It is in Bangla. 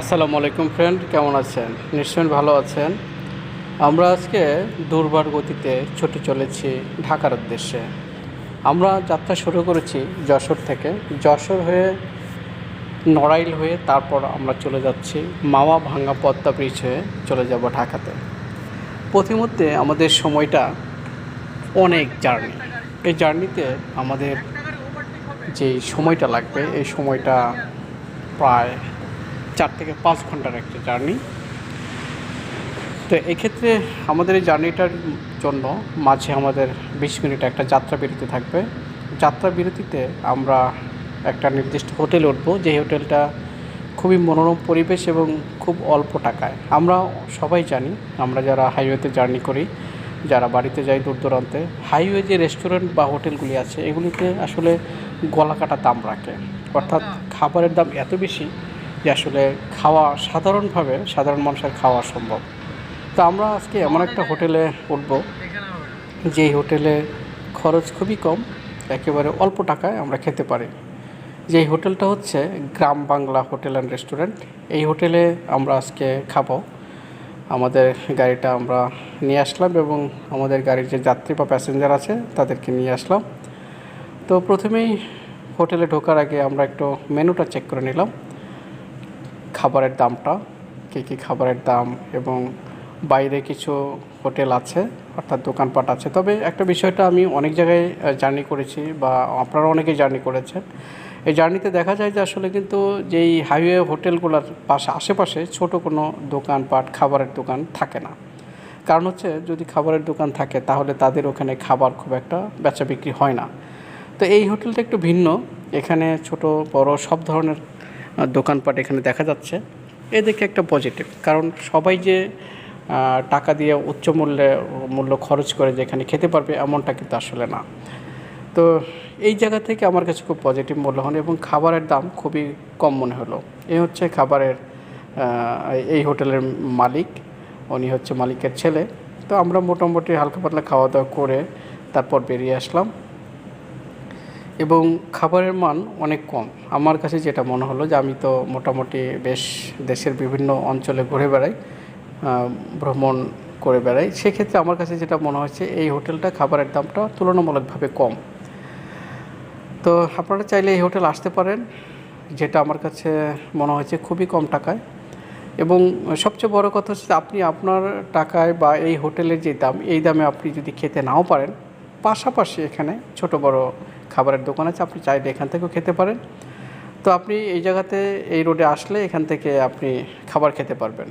আসসালামু আলাইকুম ফ্রেন্ড কেমন আছেন? নিশ্চয়ই ভালো আছেন। আমরা আজকে দুর্বার গতিতে ছুটে চলেছি ঢাকার উদ্দেশ্যে। আমরা যাত্রা শুরু করেছি যশোর থেকে। যশোর হয়ে, নড়াইল হয়ে তারপর আমরা চলে যাচ্ছি মাওয়া ভাঙ্গা পদ্মা ব্রিজ হয়ে চলে যাব ঢাকাতে। পথিমধ্যে আমাদের সময়টা অনেক জার্নি এই জার্নিতে আমাদের যে সময়টা লাগবে, এই সময়টা প্রায় চার থেকে পাঁচ ঘণ্টার একটা জার্নি। তো এক্ষেত্রে আমাদের এই জার্নিটার জন্য মাঝে আমাদের বিশ মিনিট একটা যাত্রা বিরতি থাকবে। যাত্রা বিরতিতে আমরা একটা নির্দিষ্ট হোটেলে উঠবো। যে হোটেলটা খুবই মনোরম পরিবেশ এবং খুব অল্প টাকায়। আমরা সবাই জানি, আমরা যারা হাইওয়েতে জার্নি করি, যারা বাড়িতে যাই দূর দূরান্তে, হাইওয়ে যে রেস্টুরেন্ট বা হোটেলগুলি আছে, এগুলিতে আসলে গলা কাটা দাম রাখে। অর্থাৎ খাবারের দাম এত বেশি আসলে খাওয়া সাধারণভাবে সাধারণ মানুষের খাওয়া সম্ভব। তো আমরা আজকে এমন একটা হোটেলে উঠব, যেই হোটেলে খরচ খুবই কম, একেবারে অল্প টাকায় আমরা খেতে পারি। যেই হোটেলটা হচ্ছে Gram Bangla hotel and restaurant, এই হোটেলে আমরা আজকে খাব। আমাদের গাড়িটা আমরা নিয়ে আসলাম এবং আমাদের গাড়ির যে যাত্রী বা প্যাসেঞ্জার আছে তাদেরকে নিয়ে আসলাম। তো প্রথমেই হোটেলে ঢোকার আগে আমরা একটু মেনুটা চেক করে নিলাম। খাবারের দামটা, কী কী খাবারের দাম এবং বাইরে কিছু হোটেল আছে, অর্থাৎ দোকানপাট আছে। তবে একটা বিষয়টা আমি অনেক জায়গায় জার্নি করেছি বা আপনারা অনেকেই জার্নি করেছেন। এই জার্নিতে দেখা যায় যে আসলে কিন্তু যেই হাইওয়ে হোটেলগুলোর পাশে, আশেপাশে ছোট কোনো দোকানপাট, খাবারের দোকান থাকে না। কারণ হচ্ছে যদি খাবারের দোকান থাকে তাহলে তাদের ওখানে খাবার খুব একটা বেচা বিক্রি হয় না। তো এই হোটেলটা একটু ভিন্ন। এখানে ছোট, বড় সব ধরনের দোকানপাট এখানে দেখা যাচ্ছে। এদিকে একটা পজিটিভ কারণ সবাই যে টাকা দিয়ে উচ্চ মূল্যে, মূল্য খরচ করে যেখানে খেতে পারবে এমনটা কিন্তু আসলে না। তো এই জায়গা থেকে আমার কাছে খুব পজিটিভ মূল্য হন এবং খাবারের দাম খুবই কম মনে হলো। এই হচ্ছে খাবারের এই হোটেলের মালিক, উনি হচ্ছে মালিকের ছেলে। তো আমরা মোটামুটি হালকা পাতলা খাওয়া দাওয়া করে তারপর বেরিয়ে আসলাম। এবং খাবারের মান অনেক কম। আমার কাছে যেটা মনে হলো যে, আমি তো মোটামুটি বেশ দেশের বিভিন্ন অঞ্চলে ঘুরে বেড়াই ভ্রমণ করে বেড়াই। সেক্ষেত্রে আমার কাছে যেটা মনে হচ্ছে, এই হোটেলটা খাবারের দামটা তুলনামূলকভাবে কম। তো আপনারা চাইলে এই হোটেল আসতে পারেন, যেটা আমার কাছে মনে হয়েছে খুবই কম টাকায়। এবং সবচেয়ে বড় কথা হচ্ছে, আপনি আপনার টাকায় বা এই হোটেলের যে দাম, এই দামে আপনি যদি খেতে নাও পারেন, পাশাপাশি এখানে ছোট বড় খাবারের দোকান আছে, আপনি চাইলে এখান থেকেও খেতে পারেন। তো আপনি এই জায়গাতে, এই রোডে আসলে এখান থেকে আপনি খাবার খেতে পারবেন।